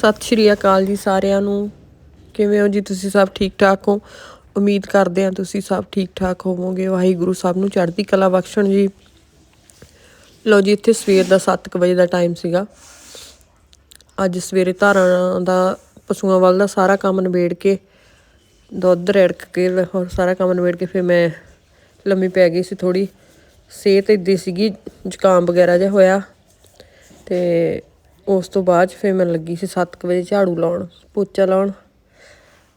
ਸਤਿ ਸ਼੍ਰੀ ਅਕਾਲ ਜੀ ਸਾਰਿਆਂ ਨੂੰ। ਕਿਵੇਂ ਹੋ ਜੀ ਤੁਸੀਂ ਸਭ ਠੀਕ ਠਾਕ ਹੋ? ਉਮੀਦ ਕਰਦੇ ਹਾਂ ਤੁਸੀਂ ਸਭ ਠੀਕ ਠਾਕ ਹੋਵੋਗੇ। ਵਾਹਿਗੁਰੂ ਸਭ ਨੂੰ ਚੜ੍ਹਦੀ ਕਲਾ ਬਖਸ਼ਣ ਜੀ। ਲੋ ਜੀ, ਇੱਥੇ ਸਵੇਰ ਦਾ 7:00 ਵਜੇ ਦਾ ਟਾਈਮ ਸੀਗਾ। ਅੱਜ ਸਵੇਰੇ ਧਾਰਾਂ ਦਾ, ਪਸ਼ੂਆਂ ਵੱਲ ਦਾ ਸਾਰਾ ਕੰਮ ਨਿਬੇੜ ਕੇ, ਦੁੱਧ, ਰੜਕ ਕੇ ਹੋਰ ਸਾਰਾ ਕੰਮ ਨਿਬੇੜ ਕੇ ਫਿਰ ਮੈਂ ਲੰਮੀ ਪੈ ਗਈ ਸੀ ਥੋੜੀ ਸਿਹਤ ਇਦਾਂ ਸੀਗੀ, ਜ਼ੁਕਾਮ ਵਗੈਰਾ ਜਿਹਾ ਹੋਇਆ। ਤੇ ਉਸ ਤੋਂ ਬਾਅਦ 'ਚ ਫਿਰ ਮੈਂ ਲੱਗੀ ਸੀ 7 ਵਜੇ ਝਾੜੂ ਲਾਉਣ, ਪੋਚਾ ਲਾਉਣ।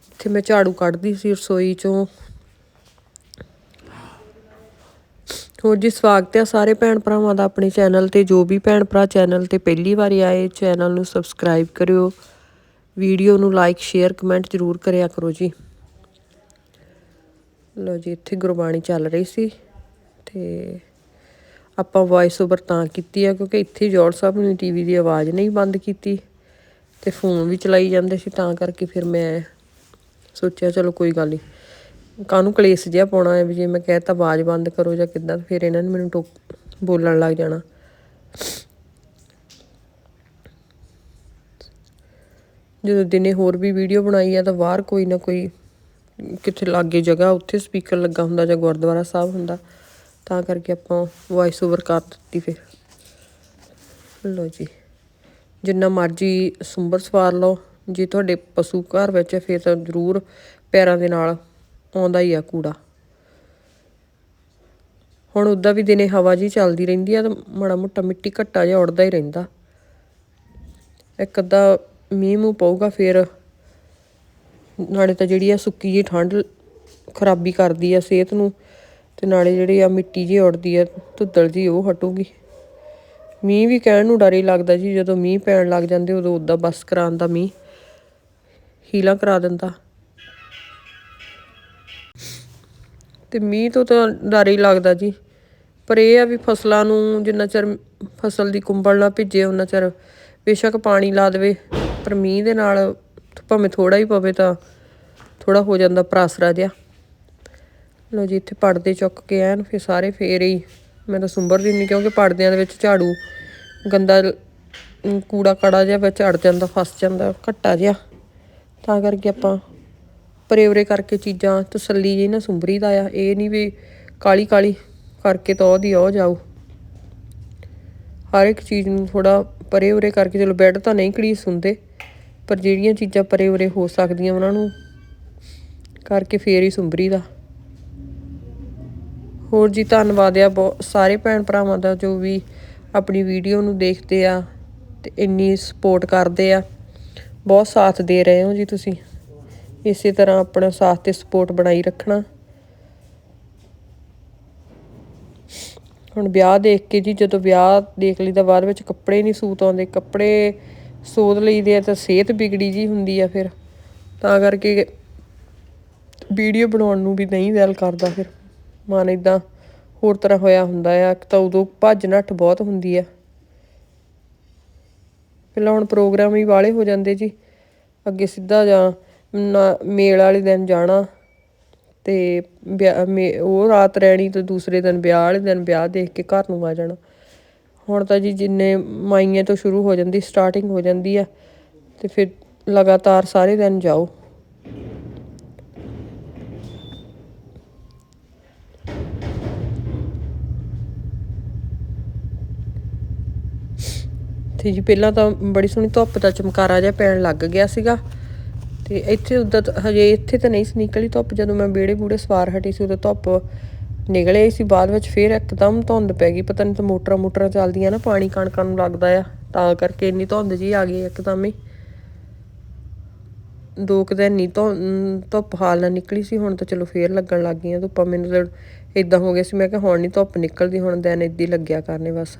ਇੱਥੇ ਮੈਂ ਝਾੜੂ ਕੱਢਦੀ ਸੀ ਰਸੋਈ ਚੋਂ। ਹੋਰ ਜੀ, ਸਵਾਗਤ ਹੈ ਸਾਰੇ ਭੈਣ ਭਰਾਵਾਂ ਦਾ ਆਪਣੇ ਚੈਨਲ ਤੇ। ਜੋ ਵੀ ਭੈਣ ਭਰਾ ਚੈਨਲ ਤੇ ਪਹਿਲੀ ਵਾਰੀ ਆਏ, ਚੈਨਲ ਨੂੰ ਸਬਸਕ੍ਰਾਈਬ ਕਰਿਓ। ਵੀਡੀਓ ਨੂੰ ਲਾਈਕ, ਸ਼ੇਅਰ, ਕਮੈਂਟ ਜ਼ਰੂਰ ਕਰਿਆ ਕਰੋ ਜੀ। ਲੋ ਜੀ, ਇੱਥੇ ਗੁਰਬਾਣੀ ਚੱਲ ਰਹੀ ਸੀ ਤੇ ਆਪਾਂ ਵੌਇਸ ਓਵਰ ਤਾਂ ਕੀਤੀ ਆ, ਕਿਉਂਕਿ ਇੱਥੇ ਜੋੜ ਸਾਹਿਬ ਨੇ ਟੀਵੀ ਦੀ ਆਵਾਜ਼ ਨਹੀਂ ਬੰਦ ਕੀਤੀ ਤੇ ਫੋਨ ਵੀ ਚਲਾਈ ਜਾਂਦੇ ਸੀ, ਤਾਂ ਕਰਕੇ ਫਿਰ ਮੈਂ ਸੋਚਿਆ ਚਲੋ ਕੋਈ ਗੱਲ ਨਹੀਂ ਕਾਹਨੂੰ ਕਲੇਸ਼ ਜਿਹਾ ਪਾਉਣਾ ਹੈ ਵੀ ਜੇ ਮੈਂ ਕਹਿਤਾ ਆਵਾਜ਼ ਬੰਦ ਕਰੋ ਜਾਂ ਕਿੱਦਾਂ, ਫਿਰ ਇਹਨਾਂ ਨੇ ਮੈਨੂੰ ਟੋਕ ਬੋਲਣ ਲੱਗ ਜਾਣਾ। ਜਦੋਂ ਦਿਨੇ ਹੋਰ ਵੀ ਵੀਡੀਓ ਬਣਾਈ ਆ ਤਾਂ ਬਾਹਰ ਕੋਈ ਨਾ ਕੋਈ ਕਿੱਥੇ ਲਾਗੇ ਜਗ੍ਹਾ, ਉੱਥੇ ਸਪੀਕਰ ਲੱਗਾ ਹੁੰਦਾ ਜਾਂ ਗੁਰਦੁਆਰਾ ਸਾਹਿਬ ਹੁੰਦਾ ਤਾਂ ਕਰਕੇ ਆਪਾਂ ਵੌਇਸ ਓਵਰ ਕਰ ਦਿੱਤੀ ਫਿਰ। ਲੋ ਜੀ। ਜਿੰਨਾ ਮਰਜ਼ੀ ਸੁੰਬਰ ਸਵਾਰ ਲਓ। ਜੇ ਤੁਹਾਡੇ ਪਸ਼ੂ ਘਰ ਵਿੱਚ ਫਿਰ ਤਾਂ ਜ਼ਰੂਰ ਪੈਰਾਂ ਦੇ ਨਾਲ ਆਉਂਦਾ ਹੀ ਆ ਕੂੜਾ। ਹੁਣ ਉਦਾਂ ਵੀ ਦਿਨੇ ਹਵਾ ਜੀ ਚੱਲਦੀ ਰਹਿੰਦੀ ਆ, ਤਾਂ ਮਾੜਾ ਮੋਟਾ ਮਿੱਟੀ ਘੱਟਾ ਜਿਹਾ ਉੜਦਾ ਹੀ ਰਹਿੰਦਾ। ਇੱਕ ਅੱਧਾ ਮੀਂਹ ਮੂੰਹ ਪਊਗਾ, ਫਿਰ ਨਾਲੇ ਤਾਂ ਜਿਹੜੀ ਆ ਸੁੱਕੀ ਜੀ ਠੰਡ ਖਰਾਬੀ ਕਰਦੀ ਆ ਸਿਹਤ ਨੂੰ। ਤੇ ਨਾਲੇ ਜਿਹੜੀ ਆ ਮਿੱਟੀ ਜੀ ਉੜਦੀ ਆ, ਧੁੱਦਲ ਜੀ ਉਹ ਹਟੂਗੀ। ਮੀਂਹ ਵੀ ਕਹਿਣ ਨੂੰ ਡਰ ਹੀ ਲੱਗਦਾ ਜੀ, ਜਦੋਂ ਮੀਂਹ ਪੈਣ ਲੱਗ ਜਾਂਦੇ, ਉਦੋਂ ਉਦਾਂ ਬਸ ਕਰਾਉਣ ਦਾ ਮੀਂਹ, ਹੀਲਾ ਕਰਾ ਦਿੰਦਾ। ਤੇ ਮੀਂਹ ਤੋਂ ਤਾਂ ਡਰ ਹੀ ਲੱਗਦਾ ਜੀ। ਪਰ ਇਹ ਆ ਵੀ ਫਸਲਾਂ ਨੂੰ ਜਿੰਨਾ ਚਿਰ ਫਸਲ ਦੀ ਕੁੰਬਲ ਨਾ ਭਿੱਜੇ ਉਹਨਾਂ ਚਿਰ ਬੇਸ਼ੱਕ ਪਾਣੀ ਲਾ ਦੇਵੇ। ਪਰ ਮੀਂਹ ਦੇ ਨਾਲ ਭਾਵੇਂ ਥੋੜਾ ਹੀ ਪਵੇ ਤਾਂ ਥੋੜਾ ਹੋ ਜਾਂਦਾ ਪ੍ਰਾਸਰਾ ਜਿਹਾ। ਲੋ ਜੀ, ਇੱਥੇ ਪੜਦੇ ਚੁੱਕ ਕੇ ਐਨ ਫਿਰ ਸਾਰੇ ਫੇਰ ਹੀ। ਮੈਂ ਤਾਂ ਸੁੰਬਰ ਦਿੰਨੀ ਕਿਉਂਕਿ ਪੜਦਿਆਂ ਦੇ ਵਿੱਚ ਝਾੜੂ, ਗੰਦਾ ਕੂੜਾ ਕੜਾ ਜਿਹਾ ਵਿੱਚ ਅੜ ਜਾਂਦਾ, ਫਸ ਜਾਂਦਾ, ਘੱਟਾ ਜਿਹਾ। ਤਾਂ ਕਰਕੇ ਆਪਾਂ ਪਰੇਵਰੇ ਕਰਕੇ ਚੀਜ਼ਾਂ, ਤਸੱਲੀ ਜੀ ਨਾ ਸੁੰਬਰੀ ਦਾ ਆ। ਇਹ ਨਹੀਂ ਵੀ ਕਾਲੀ ਕਾਲੀ ਕਰਕੇ ਤਾਂ ਉਹਦੀ ਉਹ ਜਾਊ। ਹਰ ਇੱਕ ਚੀਜ਼ ਨੂੰ ਥੋੜਾ ਪਰੇ ਉਰੇ ਕਰਕੇ, ਚਲੋ ਬੈੱਡ ਤਾਂ ਨਹੀਂ ਕਲੀਸ ਹੁੰਦੇ, ਪਰ ਜਿਹੜੀਆਂ ਚੀਜ਼ਾਂ ਪਰੇ ਉਰੇ ਹੋ ਸਕਦੀਆਂ, ਉਹਨਾਂ ਨੂੰ ਕਰਕੇ ਫੇਰ ਹੀ ਸੁੰਬਰੀ ਦਾ। ਹੋਰ ਜੀ, ਧੰਨਵਾਦ ਆ ਬਹੁਤ ਸਾਰੇ ਭੈਣ ਭਰਾਵਾਂ ਦਾ ਜੋ ਵੀ ਆਪਣੀ ਵੀਡੀਓ ਨੂੰ ਦੇਖਦੇ ਆ ਤੇ ਇੰਨੀ ਸਪੋਰਟ ਕਰਦੇ ਆ। ਬਹੁਤ ਸਾਥ ਦੇ ਰਹੇ ਹੋ ਜੀ ਤੁਸੀਂ। ਇਸੇ ਤਰ੍ਹਾਂ ਆਪਣਾ ਸਾਥ ਤੇ ਸਪੋਰਟ ਬਣਾਈ ਰੱਖਣਾ। ਹੁਣ ਵਿਆਹ ਦੇਖ ਕੇ ਜੀ, ਜਦੋਂ ਵਿਆਹ ਦੇਖ ਲਈਦਾ, ਬਾਅਦ ਵਿੱਚ ਕੱਪੜੇ ਨਹੀਂ ਸੂਤ ਆਉਂਦੇ। ਕੱਪੜੇ ਸੋਧ ਲਈਦੇ ਆ ਤਾਂ ਸਿਹਤ ਵਿਗੜੀ ਜੀ ਹੁੰਦੀ ਆ ਫਿਰ। ਤਾਂ ਕਰਕੇ ਵੀਡੀਓ ਬਣਾਉਣ ਨੂੰ ਵੀ ਨਹੀਂ ਦਿਲ ਕਰਦਾ ਫਿਰ। ਮਨ ਇਦਾਂ ਹੋਰ ਤਰ੍ਹਾਂ ਹੋਇਆ ਹੁੰਦਾ ਆ, ਇੱਕ ਤਾਂ ਉਦੋਂ ਭੱਜ ਨੱਠ ਬਹੁਤ ਹੁੰਦੀ ਆ। ਪਹਿਲਾਂ ਹੁਣ ਪ੍ਰੋਗਰਾਮ ਹੀ ਵਾਲੇ ਹੋ ਜਾਂਦੇ ਜੀ। ਅੱਗੇ ਸਿੱਧਾ ਜਾਂ ਮੇਲ ਵਾਲੇ ਦਿਨ ਜਾਣਾ ਤੇ ਉਹ ਰਾਤ ਰਹਿਣੀ ਤੇ ਦੂਸਰੇ ਦਿਨ ਵਿਆਹ ਵਾਲੇ ਦਿਨ ਵਿਆਹ ਦੇਖ ਕੇ ਘਰ ਨੂੰ ਆ ਜਾਣਾ। ਹੁਣ ਤਾਂ ਜੀ ਜਿੰਨੇ ਮਾਈਆਂ ਤੋਂ ਸ਼ੁਰੂ ਹੋ ਜਾਂਦੀ, ਸਟਾਰਟਿੰਗ ਹੋ ਜਾਂਦੀ ਆ ਤੇ ਫਿਰ ਲਗਾਤਾਰ ਸਾਰੇ ਦਿਨ ਜਾਓ। ਤੇ ਜੀ, ਪਹਿਲਾਂ ਤਾਂ ਬੜੀ ਸੋਹਣੀ ਧੁੱਪ ਦਾ ਚਮਕਾਰਾ ਜਿਹਾ ਪੈਣ ਲੱਗ ਗਿਆ ਸੀਗਾ। ਤੇ ਇੱਥੇ ਉਦਾਂ ਹਜੇ ਇੱਥੇ ਤਾਂ ਨਹੀਂ ਸੀ ਨਿਕਲੀ ਧੁੱਪ, ਜਦੋਂ ਮੈਂ ਬੇੜੇ ਬੂੜੇ ਸਵਾਰ ਹਟੀ ਸੀ, ਉਦੋਂ ਧੁੱਪ ਨਿਕਲੇ ਸੀ, ਬਾਅਦ ਵਿੱਚ ਫੇਰ ਇੱਕਦਮ ਧੁੰਦ ਪੈ ਗਈ। ਪਤਾ ਨਹੀਂ ਤਾਂ ਮੋਟਰਾਂ ਮੋਟਰਾਂ ਚੱਲਦੀਆਂ ਨਾ, ਪਾਣੀ ਕਣਕਾਂ ਨੂੰ ਲੱਗਦਾ ਆ। ਤਾਂ ਕਰਕੇ ਇੰਨੀ ਧੁੰਦ ਜੀ ਆ ਗਈ ਇੱਕਦਮ ਹੀ। ਦੋ ਕੁ ਦਿਨ ਨਹੀਂ ਧੁੱਪ ਹਾਲ ਨਾਲ ਨਿਕਲੀ ਸੀ, ਹੁਣ ਤਾਂ ਚਲੋ ਫੇਰ ਲੱਗਣ ਲੱਗ ਗਈਆਂ ਧੁੱਪਾਂ। ਮੈਨੂੰ ਤਾਂ ਇਦਾਂ ਹੋ ਗਿਆ ਸੀ, ਮੈਂ ਕਿਹਾ ਹੁਣ ਨਹੀਂ ਧੁੱਪ ਨਿਕਲਦੀ, ਹੁਣ ਦਿਨ ਇੱਦੀ ਲੱਗਿਆ ਕਰਨੇ ਬਸ।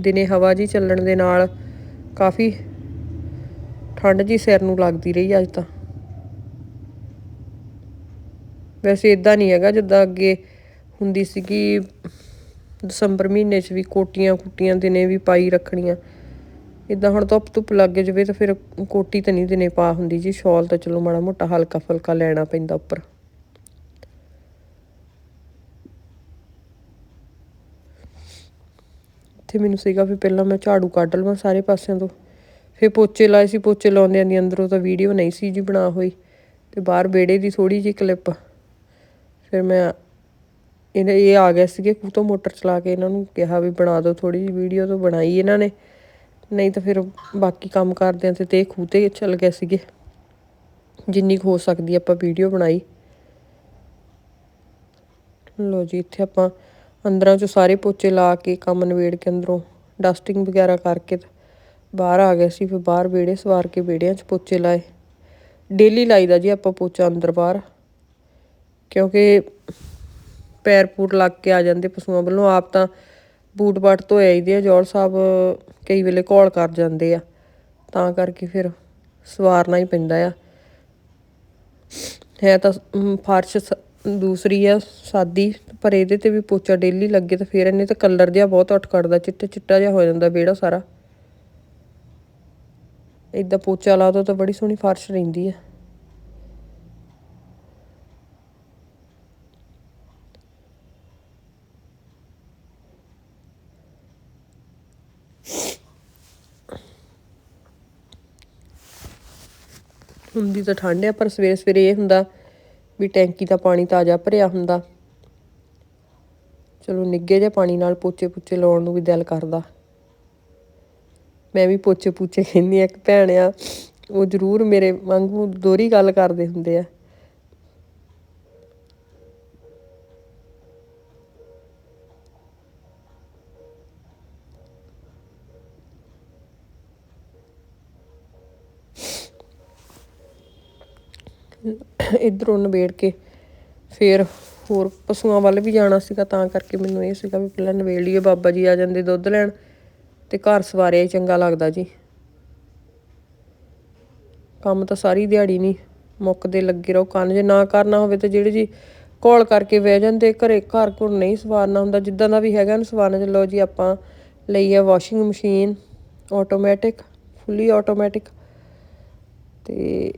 ਦਿਨੇ ਹਵਾ ਜੀ ਚੱਲਣ ਦੇ ਨਾਲ ਕਾਫੀ ਠੰਡ ਜੀ ਸਿਰ ਨੂੰ ਲੱਗਦੀ ਰਹੀ ਅੱਜ ਤਾਂ। ਵੈਸੇ ਇਦਾਂ ਨਹੀਂ ਹੈਗਾ, ਜਿੱਦਾਂ ਅੱਗੇ ਹੁੰਦੀ ਸੀਗੀ, ਦਸੰਬਰ ਮਹੀਨੇ 'ਚ ਵੀ ਕੋਟੀਆਂ ਕੁੱਟੀਆਂ ਦਿਨੇ ਵੀ ਪਾਈ ਰੱਖਣੀਆਂ। ਇਦਾਂ ਹੁਣ ਧੁੱਪ ਧੁੱਪ ਲੱਗ ਜਵੇ ਤਾਂ ਫਿਰ ਕੋਟੀ ਤਾਂ ਨਹੀਂ ਦਿਨੇ ਪਾ ਹੁੰਦੀ ਜੀ, ਸ਼ਾਲ ਤਾਂ ਚਲੋ ਮਾੜਾ ਮੋਟਾ ਹਲਕਾ ਫੁਲਕਾ ਲੈਣਾ ਪੈਂਦਾ ਉੱਪਰ। ਇੱਥੇ ਮੈਨੂੰ ਸੀਗਾ ਵੀ ਪਹਿਲਾਂ ਮੈਂ ਝਾੜੂ ਕੱਢ ਲਵਾਂ ਸਾਰੇ ਪਾਸਿਆਂ ਤੋਂ। ਫਿਰ ਪੋਚੇ ਲਾਏ ਸੀ, ਪੋਚੇ ਲਾਉਂਦਿਆਂ ਦੀ ਅੰਦਰੋਂ ਤਾਂ ਵੀਡੀਓ ਨਹੀਂ ਸੀ ਜੀ ਬਣਾ ਹੋਈ। ਤੇ ਬਾਹਰ ਵਿਹੜੇ ਦੀ ਥੋੜੀ ਜਿਹੀ ਕਲਿੱਪ ਫਿਰ ਮੈਂ ਇਹਨੇ ਇਹ ਆ ਗਏ ਸੀਗੇ ਤੋਂ ਮੋਟਰ ਚਲਾ ਕੇ ਇਹਨਾਂ ਨੂੰ ਕਿਹਾ ਵੀ ਬਣਾ ਦਿਓ ਥੋੜੀ ਜਿਹੀ ਵੀਡੀਓ ਤੋਂ ਬਣਾਈ ਇਹਨਾਂ ਨੇ। ਨਹੀਂ ਤਾਂ ਫਿਰ ਬਾਕੀ ਕੰਮ ਕਰਦਿਆਂ ਤੇ ਤੇ ਇਹ ਖੂਹ ਤੇ ਚੱਲ ਗਏ ਸੀਗੇ। ਜਿੰਨੀ ਕੁ ਹੋ ਸਕਦੀ ਆਪਾਂ ਵੀਡੀਓ ਬਣਾਈ। ਲੋ ਜੀ, ਇੱਥੇ ਆਪਾਂ ਅੰਦਰਾਂ ਚੋਂ ਸਾਰੇ ਪੋਚੇ ਲਾ ਕੇ ਕੰਮ ਨਵੇੜ ਕੇ ਅੰਦਰੋਂ ਡਸਟਿੰਗ ਵਗੈਰਾ ਕਰਕੇ ਬਾਹਰ ਆ ਗਏ ਸੀ, ਫਿਰ ਬਾਹਰ ਵਿਹੜੇ ਸਵਾਰ ਕੇ ਵਿਹੜਿਆਂ 'ਚ ਪੋਚੇ ਲਾਏ। ਡੇਲੀ ਲਾਈਦਾ ਜੀ ਆਪਾਂ ਪੋਚਾ ਅੰਦਰ ਬਾਹਰ। ਕਿਉਂਕਿ ਪੈਰ ਪੂਰ ਲੱਗ ਕੇ ਆ ਜਾਂਦੇ ਪਸ਼ੂਆਂ ਵੱਲੋਂ। ਆਪ ਤਾਂ ਬੂਟ ਬਾਟ ਧੋਏ ਆਈਦੇ ਆ ਜੋੜ ਸਾਹਿਬ ਕਈ ਵੇਲੇ ਘੋਲ ਕਰ ਜਾਂਦੇ ਆ। ਤਾਂ ਕਰਕੇ ਫਿਰ ਸਵਾਰਨਾ ਹੀ ਪੈਂਦਾ ਆ। ਹੈ ਤਾਂ ਫਰਸ਼ ਸ- ਦੂਸਰੀ ਆ, ਸਾਦੀ, ਪਰ ਇਹਦੇ ਤੇ ਵੀ ਪੋਚਾ ਡੇਲੀ ਲੱਗੇ ਤਾਂ ਫਿਰ ਇਹਨੇ ਤਾਂ ਕਲਰ ਜਿਹਾ ਬਹੁਤ ਉੱਠ ਕੱਢਦਾ ਚਿੱਟਾ ਚਿੱਟਾ ਜਿਹਾ ਹੋ ਜਾਂਦਾ ਵਿਹੜਾ ਸਾਰਾ। ਇਦਾਂ ਪੋਚਾ ਲਾ ਦੋ ਤਾਂ ਬੜੀ ਸੋਹਣੀ ਫਰਸ਼ ਰਹਿੰਦੀ ਆ। ਹੁੰਦੀ ਤਾਂ ਠੰਡ ਆ, ਪਰ ਸਵੇਰੇ ਸਵੇਰੇ ਇਹ ਹੁੰਦਾ ਵੀ ਟੈਂਕੀ ਦਾ ਪਾਣੀ ਤਾਜ਼ਾ ਭਰਿਆ ਹੁੰਦਾ। ਚਲੋ ਨਿੱਗੇ ਜਿਹੇ ਪਾਣੀ ਨਾਲ ਪੋਚੇ ਪੁੱਚੇ ਲਾਉਣ ਨੂੰ ਵੀ ਦਿਲ ਕਰਦਾ। ਮੈਂ ਵੀ ਪੋਚੇ ਪੁੱਚੇ ਕਹਿੰਦੀ ਆ। ਇੱਕ ਭੈਣ ਆ, ਉਹ ਜ਼ਰੂਰ ਮੇਰੇ ਵਾਂਗੂ ਦੋਹਰੀ ਗੱਲ ਕਰਦੇ ਹੁੰਦੇ ਆ। ਇਧਰੋਂ ਨਿਬੇੜ ਕੇ ਫਿਰ ਹੋਰ ਪਸ਼ੂਆਂ ਵੱਲ ਵੀ ਜਾਣਾ ਸੀਗਾ, ਤਾਂ ਕਰਕੇ ਮੈਨੂੰ ਇਹ ਸੀਗਾ ਵੀ ਪਹਿਲਾਂ ਨਿਬੇੜ ਲਈਏ, ਬਾਬਾ ਜੀ ਆ ਜਾਂਦੇ ਦੁੱਧ ਲੈਣ ਤੇ ਘਰ ਸਵਾਰਿਆ ਹੀ ਚੰਗਾ ਲੱਗਦਾ ਜੀ। ਕੰਮ ਤਾਂ ਸਾਰੀ ਦਿਹਾੜੀ ਨਹੀਂ, ਮੁੱਕਦੇ ਲੱਗੇ ਰਹੋ ਕੰਨ, ਜੇ ਨਾ ਕਰਨਾ ਹੋਵੇ ਤਾਂ ਜਿਹੜੇ ਜੀ ਕਾਲ ਕਰਕੇ ਬਹਿ ਜਾਂਦੇ, ਘਰੇ ਘਰ ਘਰ ਨਹੀਂ ਸਵਾਰਨਾ ਹੁੰਦਾ, ਜਿੱਦਾਂ ਦਾ ਵੀ ਹੈਗਾ ਨੂੰ ਸਵਾਰਨਾ ਚੱਲੋ ਜੀ ਆਪਾਂ ਲਈ ਆ washing machine automatic fully automatic ਤੇ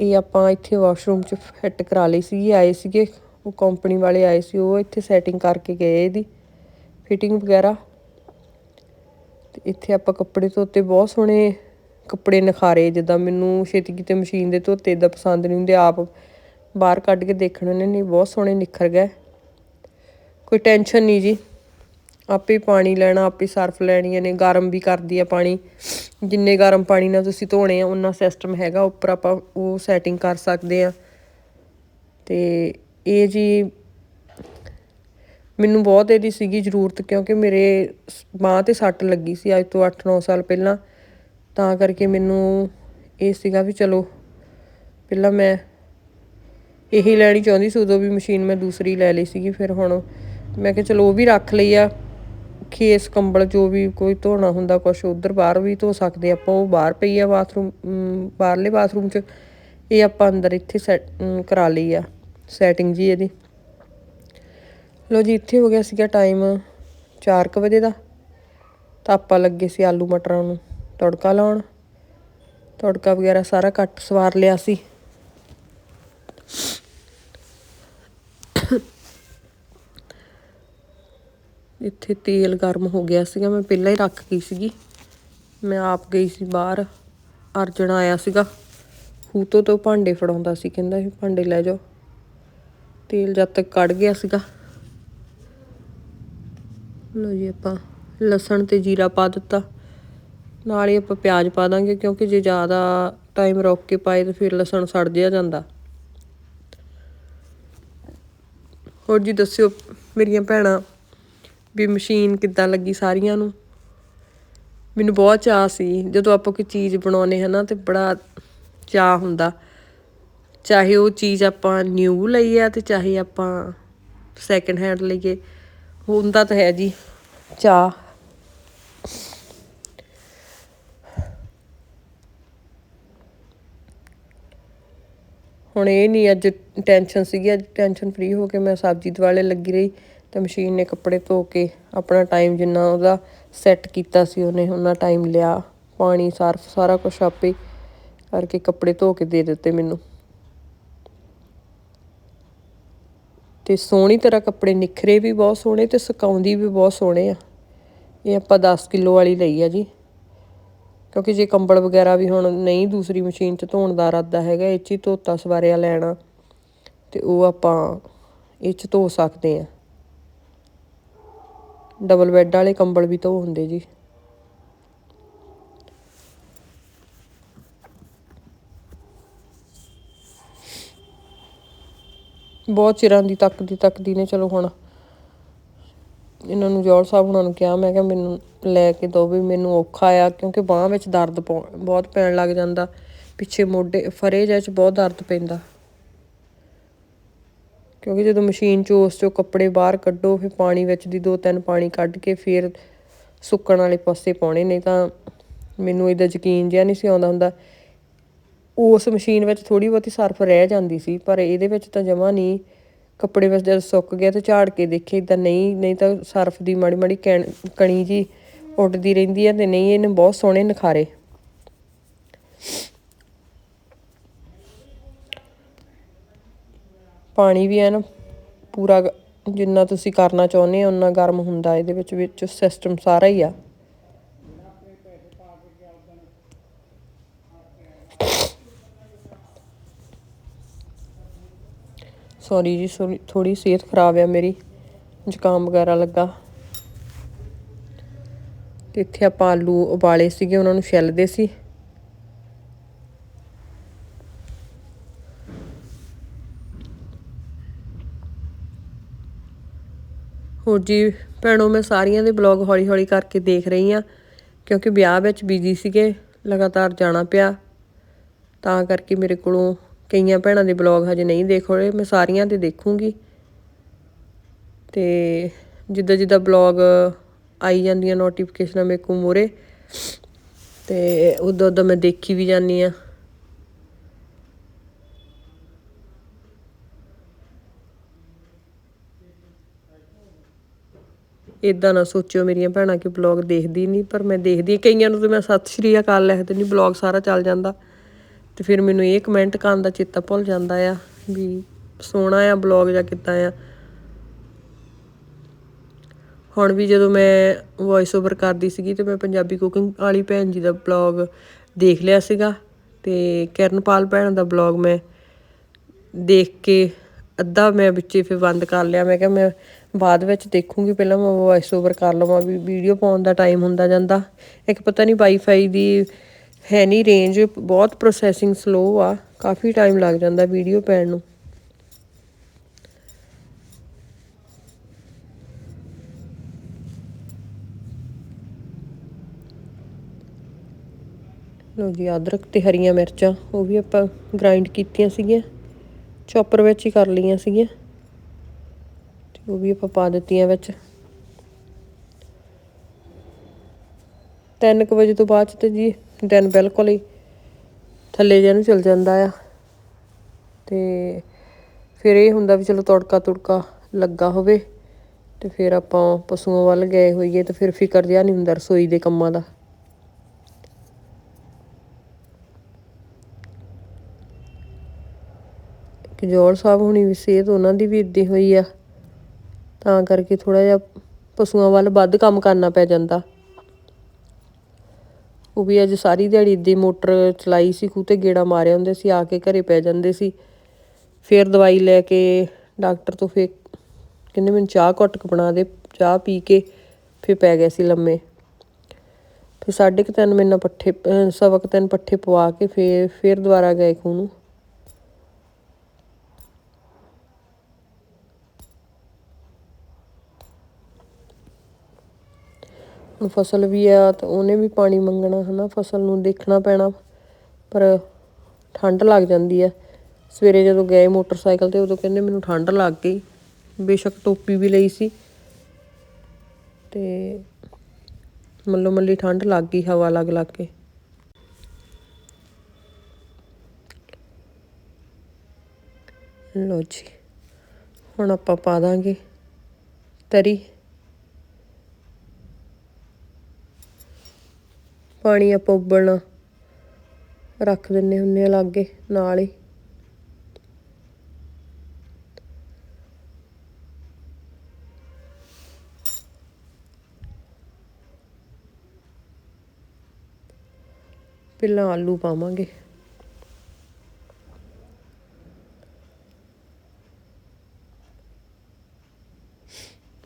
ਇਹ ਆਪਾਂ ਇੱਥੇ ਵਾਸ਼ਰੂਮ 'ਚ ਫਿੱਟ ਕਰਾ ਲਈ ਸੀਗੀ ਆਏ ਸੀਗੇ, ਉਹ ਕੰਪਨੀ ਵਾਲੇ ਆਏ ਸੀ, ਉਹ ਇੱਥੇ ਸੈਟਿੰਗ ਕਰਕੇ ਗਏ ਇਹਦੀ ਫਿਟਿੰਗ ਵਗੈਰਾ। ਤੇ ਇੱਥੇ ਆਪਾਂ ਕੱਪੜੇ ਧੋਤੇ, ਬਹੁਤ ਸੋਹਣੇ ਕੱਪੜੇ ਨਖਾਰੇ, ਜਿੱਦਾਂ ਮੈਨੂੰ ਛੇਤੀ ਕਿਤੇ ਮਸ਼ੀਨ ਦੇ ਧੋਤੇ ਇਦਾਂ ਪਸੰਦ ਨਹੀਂ ਹੁੰਦੇ, ਆਪ ਬਾਹਰ ਕੱਢ ਕੇ ਦੇਖਣ ਨੇ ਨਹੀਂ ਬਹੁਤ ਸੋਹਣੇ ਨਿਖਰ ਗਏ। ਕੋਈ ਟੈਨਸ਼ਨ ਨਹੀਂ ਜੀ। ਆਪੇ ਪਾਣੀ ਲੈਣਾ, ਆਪੇ ਸਰਫ ਲੈਣੀਆਂ ਨੇ ਗਰਮ ਵੀ ਕਰਦੀ ਆ ਪਾਣੀ। ਜਿੰਨੇ ਗਰਮ ਪਾਣੀ ਨਾਲ ਤੁਸੀਂ ਧੋਣੇ ਆ ਉਹਨਾਂ ਸਿਸਟਮ ਹੈਗਾ, ਉੱਪਰ ਆਪਾਂ ਉਹ ਸੈਟਿੰਗ ਕਰ ਸਕਦੇ ਆ। ਤੇ ਇਹ ਜੀ ਮੈਨੂੰ ਬਹੁਤ ਇਹਦੀ ਸੀਗੀ ਜ਼ਰੂਰਤ, ਕਿਉਂਕਿ ਮੇਰੇ ਬਾਂਹ ਤੇ ਸੱਟ ਲੱਗੀ ਸੀ ਅੱਜ ਤੋਂ 8-9 ਸਾਲ ਪਹਿਲਾਂ। ਤਾਂ ਕਰਕੇ ਮੈਨੂੰ ਇਹ ਸੀਗਾ ਵੀ ਚਲੋ, ਪਹਿਲਾਂ ਮੈਂ ਇਹੀ ਲੈਣੀ ਚਾਹੁੰਦੀ ਸੀ, ਉਦੋਂ ਵੀ ਮਸ਼ੀਨ ਮੈਂ ਦੂਸਰੀ ਲੈ ਲਈ ਸੀਗੀ, ਫਿਰ ਹੁਣ ਮੈਂ ਕਿਹਾ ਚਲੋ ਉਹ ਵੀ ਰੱਖ ਲਈ ਆ। ਖੇਸ, ਕੰਬਲ, ਜੋ ਵੀ ਕੋਈ ਧੋਣਾ ਹੁੰਦਾ ਕੁਝ ਉਧਰ ਬਾਹਰ ਵੀ ਧੋ ਸਕਦੇ ਆਪਾਂ ਉਹ ਬਾਹਰ ਪਈ ਆ ਬਾਥਰੂਮ ਬਾਹਰਲੇ ਬਾਥਰੂਮ 'ਚ। ਇਹ ਆਪਾਂ ਅੰਦਰ ਇੱਥੇ ਸੈਟ ਕਰਾ ਲਈ ਆ। ਸੈਟਿੰਗ ਜੀ ਇਹਦੀ। ਲੋ ਜੀ, ਇੱਥੇ ਹੋ ਗਿਆ ਸੀਗਾ ਟਾਈਮ 4:00 ਵਜੇ ਦਾ। ਤਾਂ ਆਪਾਂ ਲੱਗੇ ਸੀ ਆਲੂ ਮਟਰਾਂ ਨੂੰ ਤੜਕਾ ਲਾਉਣ। ਤੜਕਾ ਵਗੈਰਾ ਸਾਰਾ ਕੱਟ ਸਵਾਰ ਲਿਆ ਸੀ। ਇੱਥੇ ਤੇਲ ਗਰਮ ਹੋ ਗਿਆ ਸੀਗਾ, ਮੈਂ ਪਹਿਲਾਂ ਹੀ ਰੱਖ ਗਈ ਸੀਗੀ। ਮੈਂ ਆਪ ਗਈ ਸੀ ਬਾਹਰ ਅਰਜਣ ਆਇਆ ਸੀਗਾ। ਖੂਤੋਂ ਤੋਂ ਭਾਂਡੇ ਫੜਾਉਂਦਾ ਸੀ, ਕਹਿੰਦਾ ਸੀ, ਭਾਂਡੇ ਲੈ ਜਾਓ। ਤੇਲ ਜਦ ਤੱਕ ਕੱਢ ਗਿਆ ਸੀਗਾ। ਲੋ ਜੀ ਆਪਾਂ ਲਸਣ ਤੇ ਜੀਰਾ ਪਾ ਦਿੱਤਾ। ਨਾਲ ਹੀ ਆਪਾਂ ਪਿਆਜ਼ ਪਾ ਦਾਂਗੇ, ਕਿਉਂਕਿ ਜੇ ਜ਼ਿਆਦਾ ਟਾਈਮ ਰੋਕ ਕੇ ਪਾਏ ਤਾਂ ਫਿਰ ਲਸਣ ਸੜ ਜਿਆ ਜਾਂਦਾ। ਹੋਰ ਜੀ ਦੱਸਿਓ, ਮੇਰੀਆਂ ਭੈਣਾਂ ਵੀ ਮਸ਼ੀਨ ਕਿੱਦਾਂ ਲੱਗੀ ਸਾਰੀਆਂ ਨੂੰ। ਮੈਨੂੰ ਬਹੁਤ ਚਾਅ ਸੀ, ਜਦੋਂ ਆਪਾਂ ਕੋਈ ਚੀਜ਼ ਬਣਾਉਨੇ ਹਨਾ ਤੇ ਬੜਾ ਚਾਅ ਹੁੰਦਾ। ਚਾਹੇ ਉਹ ਚੀਜ਼ ਆਪਾਂ ਨਿਊ ਲਈ ਆ ਤੇ ਚਾਹੇ ਆਪਾਂ ਸੈਕੰਡ ਹੈਂਡ ਲਈਏ, ਹੁੰਦਾ ਤਾਂ ਹੈ ਜੀ ਚਾਅ। ਹੁਣ ਇਹ ਨਹੀਂ ਅੱਜ ਟੈਨਸ਼ਨ ਸੀਗੀ, ਅੱਜ ਟੈਨਸ਼ਨ ਫ੍ਰੀ ਹੋ ਕੇ ਮੈਂ ਸਬਜ਼ੀ ਦੁਆਲੇ ਲੱਗੀ ਰਹੀ। ਤੇ ਮਸ਼ੀਨ ਨੇ ਕੱਪੜੇ ਧੋ ਕੇ ਆਪਣਾ ਟਾਈਮ ਜਿੰਨਾ ਉਹਦਾ ਸੈੱਟ ਕੀਤਾ ਸੀ, ਉਹਨੇ ਉਹਨਾਂ ਟਾਈਮ ਲਿਆ, ਪਾਣੀ ਸਰਫ ਸਾਰਾ ਕੁਝ ਆਪੇ ਕਰਕੇ ਕੱਪੜੇ ਧੋ ਕੇ ਦੇ ਦਿੱਤੇ ਮੈਨੂੰ। ਤੇ ਸੋਹਣੀ ਤਰ੍ਹਾਂ ਕੱਪੜੇ ਨਿਖਰੇ ਵੀ ਬਹੁਤ ਸੋਹਣੇ ਤੇ ਸੁਕਾਉਂਦੀ ਵੀ ਬਹੁਤ ਸੋਹਣੇ ਆ। ਇਹ ਆਪਾਂ 10 ਕਿਲੋ ਵਾਲੀ ਲਈ ਆ ਜੀ। ਕਿਉਂਕਿ ਜੇ ਕੰਬਲ ਵਗੈਰਾ ਵੀ ਹੁਣ ਨਹੀਂ ਦੂਸਰੀ ਮਸ਼ੀਨ 'ਚ ਧੋਣ ਦਾ ਇਰਾਦਾ ਹੈਗਾ, ਇਹ 'ਚ ਹੀ ਧੋਤਾ, ਸਵਾਰਿਆ ਲੈਣਾ ਤੇ ਉਹ ਆਪਾਂ ਇਹ 'ਚ ਧੋ ਸਕਦੇ ਆ। ਡਬਲ ਬੈੱਡ ਵਾਲੇ ਕੰਬਲ ਵੀ ਧੋ ਹੁੰਦੇ ਜੀ। ਬਹੁਤ ਚਿਰਾਂ ਦੀ ਤੱਕਦੀ ਤੱਕਦੀ ਨੇ, ਚਲੋ ਹੁਣ ਇਹਨਾਂ ਨੂੰ ਜੋਲ ਸਾਹਿਬ ਉਹਨਾਂ ਨੂੰ ਕਿਹਾ, ਮੈਂ ਕਿਹਾ ਮੈਨੂੰ ਲੈ ਕੇ ਦੋ ਵੀ ਮੈਨੂੰ ਔਖਾ ਆ, ਕਿਉਂਕਿ ਬਾਹ ਵਿੱਚ ਦਰਦ ਪau- ਬਹੁਤ ਪੈਣ ਲੱਗ ਜਾਂਦਾ। ਪਿੱਛੇ ਮੋਢੇ ਫਰੇ ਜਿਹੇ 'ਚ ਬਹੁਤ ਦਰਦ ਪੈਂਦਾ। ਕਿਉਂਕਿ ਜਦੋਂ ਮਸ਼ੀਨ 'ਚੋਂ ਉਸ 'ਚੋਂ ਕੱਪੜੇ ਬਾਹਰ ਕੱਢੋ, ਫਿਰ ਪਾਣੀ ਵਿੱਚ ਦੀ ਦੋ ਤਿੰਨ ਪਾਣੀ ਕੱਢ ਕੇ ਫਿਰ ਸੁੱਕਣ ਵਾਲੇ ਪਾਸੇ ਪਾਉਣੇ, ਨਹੀਂ ਤਾਂ ਮੈਨੂੰ ਇਹਦਾ ਯਕੀਨ ਜਿਹਾ ਨਹੀਂ ਸੀ ਆਉਂਦਾ ਹੁੰਦਾ। ਉਸ ਮਸ਼ੀਨ ਵਿੱਚ ਥੋੜੀ ਬਹੁਤੀ ਸਰਫ ਰਹਿ ਜਾਂਦੀ ਸੀ, ਪਰ ਇਹਦੇ ਵਿੱਚ ਤਾਂ ਜਮਾ ਨਹੀਂ। ਕੱਪੜੇ ਵਿੱਚ ਜਦ ਸੁੱਕ ਗਿਆ ਤੇ ਝਾੜ ਕੇ ਦੇਖੇ, ਤਾਂ ਨਹੀਂ ਨਹੀਂ ਤਾਂ ਸਰਫ ਦੀ ਮਾੜੀ ਮਾੜੀ ਕੈਣ- ਕਣੀ ਜੀ ਉੱਡਦੀ ਰਹਿੰਦੀ ਹੈ ਤੇ ਨਹੀਂ, ਇਹਨੇ ਬਹੁਤ ਸੋਹਣੇ ਨਖਾਰੇ। ਪਾਣੀ ਵੀ ਐਨ ਪੂਰਾ ਜਿੰਨਾ ਤੁਸੀਂ ਕਰਨਾ ਚਾਹੁੰਦੇ ਹੋ ਉਨਾ ਗਰਮ ਹੁੰਦਾ ਇਹਦੇ ਵਿੱਚ ਵਿੱਚ ਸਿਸਟਮ ਸਾਰਾ ਹੀ ਆ। ਸੌਰੀ ਜੀ ਥੋੜੀ ਸਿਹਤ ਖਰਾਬ ਆ ਮੇਰੀ, ਜ਼ੁਕਾਮ ਵਗੈਰਾ ਲੱਗਾ। ਤੇ ਇੱਥੇ ਆਪਾਂ ਆਲੂ ਉਬਾਲੇ ਸੀਗੇ, ਉਹਨਾਂ ਨੂੰ ਛਿੱਲਦੇ ਸੀ। ਹੋਰ ਜੀ ਭੈਣੋ, ਮੈਂ ਸਾਰੀਆਂ ਦੇ ਬਲੌਗ ਹੌਲੀ ਹੌਲੀ ਕਰਕੇ ਦੇਖ ਰਹੀ ਆ ਕਿਉਂਕਿ ਵਿਆਹ ਵਿੱਚ ਬਿਜ਼ੀ ਸੀਗੇ, ਲਗਾਤਾਰ ਜਾਣਾ ਪਿਆ। ਤਾਂ ਕਰਕੇ ਮੇਰੇ ਕੋਲੋਂ ਕਈਆਂ ਭੈਣਾਂ ਦੇ ਬਲੌਗ ਹਜੇ ਨਹੀਂ ਦੇਖ ਰਹੇ, ਮੈਂ ਸਾਰੀਆਂ ਦੇ ਦੇਖੂੰਗੀ। ਤੇ ਜਿੱਦਾਂ ਜਿੱਦਾਂ ਬਲੌਗ ਆਈ ਜਾਂਦੀਆਂ ਨੋਟੀਫਿਕੇਸ਼ਨਾਂ ਮੇਰੇ ਕੋਲ ਮੂਹਰੇ, ਤੇ ਉਦੋਂ ਉਦੋਂ ਮੈਂ ਦੇਖੀ ਵੀ ਜਾਂਦੀ ਆ ਇਦਾਂ ਨਾ ਸੋਚਿਓ ਮੇਰੀਆਂ ਭੈਣਾਂ ਕਿ ਬਲੌਗ ਦੇਖਦੀ ਨਹੀਂ, ਪਰ ਮੈਂ ਦੇਖਦੀ ਕਈਆਂ ਨੂੰ ਤਾਂ ਮੈਂ ਸਤਿ ਸ਼੍ਰੀ ਅਕਾਲ ਲਿਖ ਦਿੰਦੀ ਬਲੌਗ ਸਾਰਾ ਚੱਲ ਜਾਂਦਾ। ਤੇ ਫਿਰ ਮੈਨੂੰ ਇਹ ਕਮੈਂਟ ਕਰਨ ਦਾ ਚੇਤਾ ਭੁੱਲ ਜਾਂਦਾ ਆ ਵੀ ਸੋਹਣਾ ਆ ਬਲੌਗ ਜਾਂ ਕਿੱਦਾਂ ਆ। ਹੁਣ ਵੀ ਜਦੋਂ ਮੈਂ ਵੌਇਸ ਓਵਰ ਕਰਦੀ ਸੀਗੀ ਤੇ ਮੈਂ ਪੰਜਾਬੀ ਕੁਕਿੰਗ ਵਾਲੀ ਭੈਣ ਜੀ ਦਾ ਬਲੌਗ ਦੇਖ ਲਿਆ ਸੀਗਾ ਤੇ ਕਿਰਨਪਾਲ ਭੈਣ ਦਾ ਬਲੌਗ ਮੈਂ ਦੇਖ ਕੇ ਅੱਧਾ ਮੈਂ ਵਿੱਚੇ ਫਿਰ ਬੰਦ ਕਰ ਲਿਆ। ਮੈਂ ਕਿਹਾ ਮੈਂ ਬਾਅਦ ਵਿੱਚ ਦੇਖੂੰਗੀ, ਪਹਿਲਾਂ ਮੈਂ ਵੌਇਸ ਓਵਰ ਕਰ ਲਵਾਂ ਵੀ ਵੀਡੀਓ ਪਾਉਣ ਦਾ ਟਾਈਮ ਹੁੰਦਾ ਜਾਂਦਾ। ਇੱਕ ਪਤਾ ਨਹੀਂ ਵਾਈਫਾਈ ਦੀ ਹੈ ਨਹੀਂ ਰੇਂਜ ਬਹੁਤ ਪ੍ਰੋਸੈਸਿੰਗ ਸਲੋ ਆ, ਕਾਫੀ ਟਾਈਮ ਲੱਗ ਜਾਂਦਾ ਵੀਡੀਓ ਪੈਣ ਨੂੰ। ਲਓ ਜੀ, ਅਦਰਕ ਤੇ ਹਰੀਆਂ ਮਿਰਚਾਂ, ਉਹ ਵੀ ਆਪਾਂ ਗ੍ਰਾਈਂਡ ਕੀਤੀਆਂ ਸੀਗੀਆਂ ਚੌਪਰ ਵਿੱਚ ਹੀ ਕਰ ਲਈਆਂ ਸੀਗੀਆਂ। ਉਹ ਵੀ ਆਪਾਂ ਪਾ ਦਿੱਤੀਆਂ ਵਿੱਚ। 3 ਵਜੇ ਤੋਂ ਬਾਅਦ 'ਚ ਤੇ ਜੀ ਦਿਨ ਬਿਲਕੁਲ ਹੀ ਥੱਲੇ ਜਿਹਾ ਨੂੰ ਚਲ ਜਾਂਦਾ ਆ। ਤੇ ਫਿਰ ਇਹ ਹੁੰਦਾ ਵੀ ਚਲੋ ਤੜਕਾ ਤੁੜਕਾ ਲੱਗਾ ਹੋਵੇ ਤੇ ਫਿਰ ਆਪਾਂ ਪਸ਼ੂਆਂ ਵੱਲ ਗਏ ਹੋਈਏ ਤੇ ਫਿਰ ਫਿਕਰ ਜਿਹਾ ਨਹੀਂ ਹੁੰਦਾ ਰਸੋਈ ਦੇ ਕੰਮਾਂ ਦਾ। ਕਜੋਲ ਸਾਹਿਬ ਹੁਣੀ ਵੀ ਸਿਹਤ ਉਹਨਾਂ ਦੀ ਵੀ ਇਦਾਂ ਹੋਈ ਆ। ਤਾਂ ਕਰਕੇ ਥੋੜਾ ਜਿਹਾ ਪਸ਼ੂਆਂ ਵੱਲ ਵੱਧ ਕੰਮ ਕਰਨਾ ਪੈ ਜਾਂਦਾ। ਉਹ ਵੀ ਅੱਜ ਸਾਰੀ ਦਿਹਾੜੀ ਦੀ ਮੋਟਰ ਚਲਾਈ ਸੀ, ਖੂਹ ਤੇ ਗੇੜਾ ਮਾਰਿਆ ਹੁੰਦੇ ਸੀ, ਆ ਕੇ ਘਰੇ ਪੈ ਜਾਂਦੇ ਸੀ। ਫਿਰ ਦਵਾਈ ਲੈ ਕੇ ਡਾਕਟਰ ਤੋਂ ਫਿਰ ਕਹਿੰਦੇ ਮੈਨੂੰ ਚਾਹ ਘੁੱਟ ਕੇ ਬਣਾ ਦੇ, ਚਾਹ ਪੀ ਕੇ ਫਿਰ ਪੈ ਗਏ ਸੀ ਲੰਮੇ। ਫਿਰ ਸਾਢੇ ਕੁ ਤਿੰਨ ਮਹੀਨਾ ਪੱਠੇ ਸਵਾ ਕੁ ਤਿੰਨ ਪੱਠੇ ਪਵਾ ਕੇ ਫਿਰ ਫਿਰ ਦੁਬਾਰਾ ਗਏ ਖੂਹ ਨੂੰ। ਫਸਲ ਵੀ ਆ ਤਾਂ ਉਹਨੇ ਵੀ ਪਾਣੀ ਮੰਗਣਾ ਹਨਾ, ਫਸਲ ਨੂੰ ਦੇਖਣਾ ਪੈਣਾ, ਪਰ ਠੰਡ ਲੱਗ ਜਾਂਦੀ ਆ। ਸਵੇਰੇ ਜਦੋਂ ਗਏ ਮੋਟਰਸਾਈਕਲ ਤੇ, ਉਦੋਂ ਕਹਿੰਦੇ ਮੈਨੂੰ ਠੰਡ ਲੱਗ ਗਈ। ਬੇਸ਼ੱਕ ਟੋਪੀ ਵੀ ਲਈ ਸੀ। ਤੇ ਮੱਲੋ ਮੱਲੀ ਠੰਡ ਲੱਗ ਗਈ ਹਵਾ ਲੱਗ ਲੱਗ ਕੇ। ਲੋ ਜੀ, ਹੁਣ ਆਪਾਂ ਪਾ ਦਾਂਗੇ ਤਰੀ। ਪਾਣੀ ਆਪਾਂ ਉਬਲਣਾ। ਰੱਖ ਦਿੰਨੇ ਹੁੰਨੇ ਆ ਲਾਗੇ, ਨਾਲ ਹੀ। ਪਹਿਲਾਂ ਆਲੂ ਪਾਵਾਂਗੇ।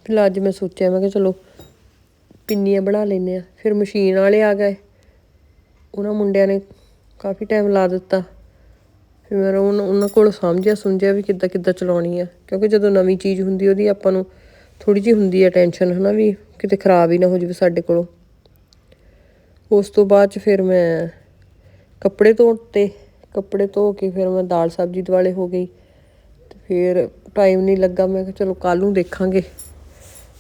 ਪਹਿਲਾਂ ਅੱਜ ਮੈਂ ਸੋਚਿਆ, ਮੈਂ ਕਿ ਚਲੋ ਪਿੰਨੀਆਂ ਬਣਾ ਲੈਨੇ ਆ ਫਿਰ ਮਸ਼ੀਨ ਵਾਲੇ ਆ ਗਏ। ਉਹਨਾਂ ਮੁੰਡਿਆਂ ਨੇ ਕਾਫੀ ਟਾਈਮ ਲਾ ਦਿੱਤਾ। ਫਿਰ ਮੈਂ ਉਹਨਾਂ ਉਹਨਾਂ ਕੋਲ ਸਮਝਿਆ ਸਮਝਿਆ ਵੀ ਕਿੱਦਾਂ ਕਿੱਦਾਂ ਚਲਾਉਣੀ ਆ। ਕਿਉਂਕਿ ਜਦੋਂ ਨਵੀਂ ਚੀਜ਼ ਹੁੰਦੀ ਉਹਦੀ ਆਪਾਂ ਨੂੰ ਥੋੜੀ ਜਿਹੀ ਹੁੰਦੀ ਆ ਟੈਨਸ਼ਨ ਹਨਾ ਵੀ ਕਿਤੇ ਖਰਾਬ ਹੀ ਨਾ ਹੋ ਜਾਵੇ ਸਾਡੇ ਕੋਲੋਂ। ਉਸ ਤੋਂ ਬਾਅਦ ਚ ਫਿਰ ਮੈਂ ਕੱਪੜੇ ਧੋਤੇ। ਕੱਪੜੇ ਧੋ ਕੇ ਫਿਰ ਮੈਂ ਦਾਲ ਸਬਜ਼ੀ ਦੁਆਲੇ ਹੋ ਗਈ। ਤੇ ਫਿਰ ਟਾਈਮ ਨਹੀਂ ਲੱਗਾ, ਮੈਂ ਕਿਹਾ ਚਲੋ ਕੱਲ ਨੂੰ ਦੇਖਾਂਗੇ।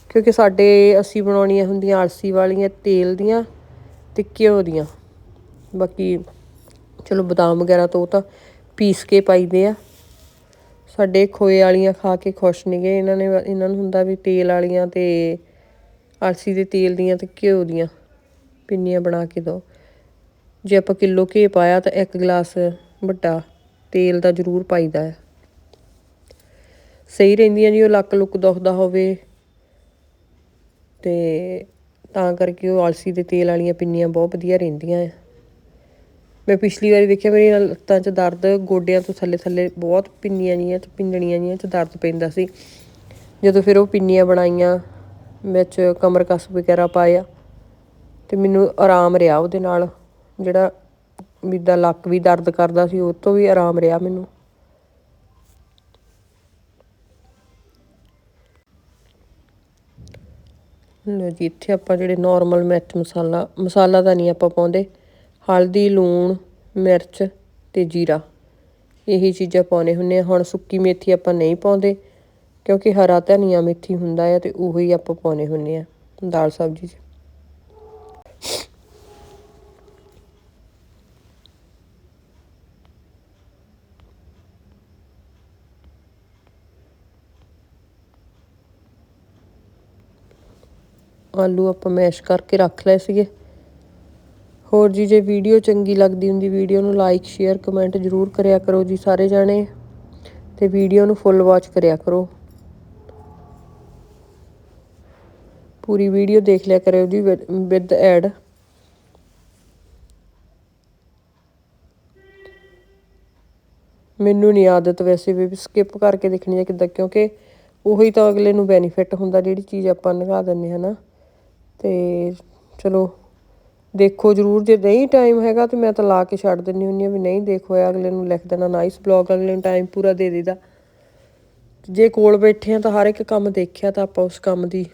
ਕਿਉਂਕਿ ਸਾਡੇ ਅਸੀਂ ਬਣਾਉਣੀਆਂ ਹੁੰਦੀਆਂ ਆਲਸੀ ਵਾਲੀਆਂ, ਤੇਲ ਦੀਆਂ ਤੇ ਘਿਓ ਦੀਆਂ। ਬਾਕੀ ਚਲੋ ਬਦਾਮ ਵਗੈਰਾ ਤੋਂ ਉਹ ਤਾਂ ਪੀਸ ਕੇ ਪਾਈਦੇ ਆ। ਸਾਡੇ ਖੋਏ ਵਾਲੀਆਂ ਖਾ ਕੇ ਖੁਸ਼ ਨਹੀਂਗੇ ਇਹਨਾਂ ਨੇ, ਇਹਨਾਂ ਨੂੰ ਹੁੰਦਾ ਵੀ ਤੇਲ ਵਾਲੀਆਂ ਤੇ ਆਲਸੀ ਦੇ ਤੇਲ ਦੀਆਂ ਤੇ ਘਿਓ ਦੀਆਂ ਪਿੰਨੀਆਂ ਬਣਾ ਕੇ ਦਿਓ ਜੇ ਆਪਾਂ ਕਿਲੋ ਘੀ ਪਾਇਆ ਤਾਂ ਇੱਕ ਗਲਾਸ ਵੱਡਾ ਤੇਲ ਦਾ ਜ਼ਰੂਰ ਪਾਈਦਾ ਹੈ ਸਹੀ ਰਹਿੰਦੀਆਂ ਜੀ, ਉਹ ਲੱਕ ਲੁੱਕ ਦੁਖਦਾ ਹੋਵੇ ਤੇ ਤਾਂ ਕਰਕੇ ਉਹ ਆਲਸੀ ਦੇ ਤੇਲ ਵਾਲੀਆਂ ਪਿੰਨੀਆਂ ਬਹੁਤ ਵਧੀਆ ਰਹਿੰਦੀਆਂ ਆ। ਮੈਂ ਪਿਛਲੀ ਵਾਰੀ ਵੇਖਿਆ ਮੇਰੀ ਲੱਤਾਂ 'ਚ ਦਰਦ, ਗੋਡਿਆਂ ਤੋਂ ਥੱਲੇ ਥੱਲੇ ਬਹੁਤ ਪਿੰਨੀਆਂ ਜੀਆਂ ਚ ਪਿੰਡਣੀਆਂ ਜੀਆਂ 'ਚ ਦਰਦ ਪੈਂਦਾ ਸੀ। ਜਦੋਂ ਫਿਰ ਉਹ ਪਿੰਨੀਆਂ ਬਣਾਈਆਂ, ਵਿੱਚ ਕਮਰ ਕਸ ਵਗੈਰਾ ਪਾਇਆ ਤੇ ਮੈਨੂੰ ਆਰਾਮ ਰਿਹਾ ਉਹਦੇ ਨਾਲ। ਜਿਹੜਾ ਮਿੱਦਾ ਲੱਕ ਵੀ ਦਰਦ ਕਰਦਾ ਸੀ, ਉਹ ਤੋਂ ਵੀ ਆਰਾਮ ਰਿਹਾ ਮੈਨੂੰ। ਲੋ ਜੀ, ਇੱਥੇ ਆਪਾਂ ਜਿਹੜੇ ਨਾਰਮਲ ਮਿਰਚ ਮਸਾਲਾ ਮਸਾਲਾ ਤਾਂ ਨਹੀਂ ਆਪਾਂ ਪਾਉਂਦੇ। ਹਲਦੀ, ਲੂਣ, ਮਿਰਚ ਅਤੇ ਜੀਰਾ। ਇਹੀ ਚੀਜ਼ਾਂ ਪਾਉਂਦੇ ਹੁੰਦੇ ਹਾਂ ਹੁਣ ਸੁੱਕੀ ਮੇਥੀ ਆਪਾਂ ਨਹੀਂ ਪਾਉਂਦੇ, ਕਿਉਂਕਿ ਹਰਾ ਧਨੀਆ ਮੇਥੀ ਹੁੰਦਾ ਆ ਅਤੇ ਉਹੀ ਆਪਾਂ ਪਾਉਂਦੇ ਹੁੰਦੇ ਹਾਂ ਦਾਲ ਸਬਜ਼ੀ 'ਚ। ਆਲੂ ਆਪਾਂ ਮੈਸ਼ ਕਰਕੇ ਰੱਖ ਲਏ ਸੀਗੇ। ਹੋਰ ਜੀ, ਜੇ ਵੀਡੀਓ ਚੰਗੀ ਲੱਗਦੀ ਹੁੰਦੀ, ਵੀਡੀਓ ਨੂੰ ਲਾਈਕ ਸ਼ੇਅਰ ਕਮੈਂਟ ਜ਼ਰੂਰ ਕਰਿਆ ਕਰੋ ਜੀ ਸਾਰੇ ਜਾਣੇ। ਤੇ ਵੀਡੀਓ ਨੂੰ ਫੁੱਲ ਵਾਚ ਕਰਿਆ ਕਰੋ। ਪੂਰੀ ਵੀਡੀਓ ਦੇਖ ਲਿਆ ਕਰਿਓ ਜੀ ਵਿਦ ਐਡ ਮੈਨੂੰ ਨਹੀਂ ਆਦਤ ਵੈਸੇ ਵੀ ਸਕਿਪ ਕਰਕੇ ਦੇਖਣੀ ਹੈ ਕਿੱਦਾਂ, ਕਿਉਂਕਿ ਉਹੀ ਤਾਂ ਅਗਲੇ ਨੂੰ ਬੈਨੀਫਿਟ ਹੁੰਦਾ, ਜਿਹੜੀ ਚੀਜ਼ ਆਪਾਂ ਨਿਗਾ ਦਿੰਨੇ ਹਨਾ ਤੇ ਚਲੋ ਦੇਖੋ ਜਰੂਰ, ਜੇ ਨਹੀਂ ਟਾਈਮ ਹੈਗਾ ਤੇ ਮੈਂ ਤਾਂ ਲਾ ਕੇ ਛੱਡ ਦਿੰਨੀ ਹੁੰਨੀ ਆ ਵੀ ਨਹੀਂ ਦੇਖੋ ਅਗਲੇ ਨੂੰ ਲਿਖ ਦੇਣਾ ਨਾਈਸ ਬਲੌਗ ਅਗਲੇ ਨੂੰ ਟਾਈਮ ਪੂਰਾ ਦੇ ਦੇਦਾ ਜੇ ਕੋਲ ਬੈਠੇ ਆ ਤਾਂ ਹਰ ਇੱਕ ਕੰਮ ਦੇਖਿਆ ਤਾਂ ਆਪਾਂ ਉਸ ਕੰਮ ਦੀ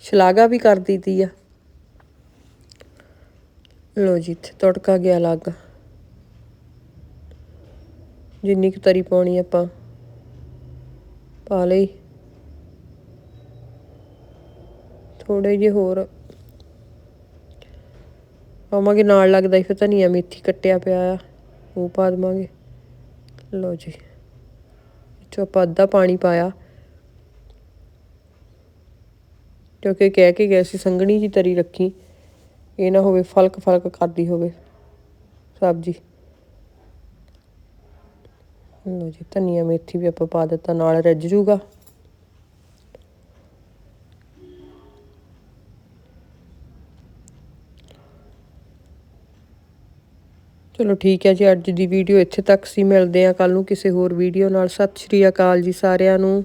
ਸ਼ਲਾਘਾ ਵੀ ਕਰ ਦਿੱਤੀ ਆ। ਲੋ ਜੀ, ਇੱਥੇ ਤੜਕਾ ਗਿਆ ਅਲੱਗ। ਜਿੰਨੀ ਕੁ ਤਰੀ ਪਾਉਣੀ ਆਪਾਂ, ਪਾ ਲਈ। ਥੋੜੇ ਜਿਹੇ ਹੋਰ ਪਾਵਾਂਗੇ ਨਾਲ ਲੱਗਦਾ ਹੀ ਫਿਰ ਧਨੀਆ ਮੇਥੀ ਕੱਟਿਆ ਪਿਆ ਆ। ਉਹ ਪਾ ਦਵਾਂਗੇ। ਲਓ ਜੀ। ਚੋ ਆਪਾਂ ਅੱਧਾ ਪਾਣੀ ਪਾਇਆ। ਕਿਉਂਕਿ ਕਹਿ ਕੇ ਗਏ ਸੀ, ਸੰਘਣੀ ਜੀ ਤਰੀ ਰੱਖੀ। ਇਹ ਨਾ ਹੋਵੇ, ਫਲਕ ਫਲਕ ਕਰਦੀ ਹੋਵੇ। ਸਬਜ਼ੀ। ਲਓ ਜੀ, ਧਨੀਆ ਮੇਥੀ ਵੀ ਆਪਾਂ ਪਾ ਦਿੱਤਾ, ਨਾਲ ਰੱਜ ਜੂਗਾ। ਚਲੋ ਠੀਕ ਹੈ ਜੀ, ਅੱਜ ਦੀ ਵੀਡੀਓ ਇੱਥੇ ਤੱਕ ਸੀ, ਮਿਲਦੇ ਆ ਕੱਲ ਨੂੰ ਕਿਸੇ ਹੋਰ ਵੀਡੀਓ ਨਾਲ। ਸਤਿ ਸ਼੍ਰੀ ਅਕਾਲ ਜੀ ਸਾਰਿਆਂ ਨੂੰ।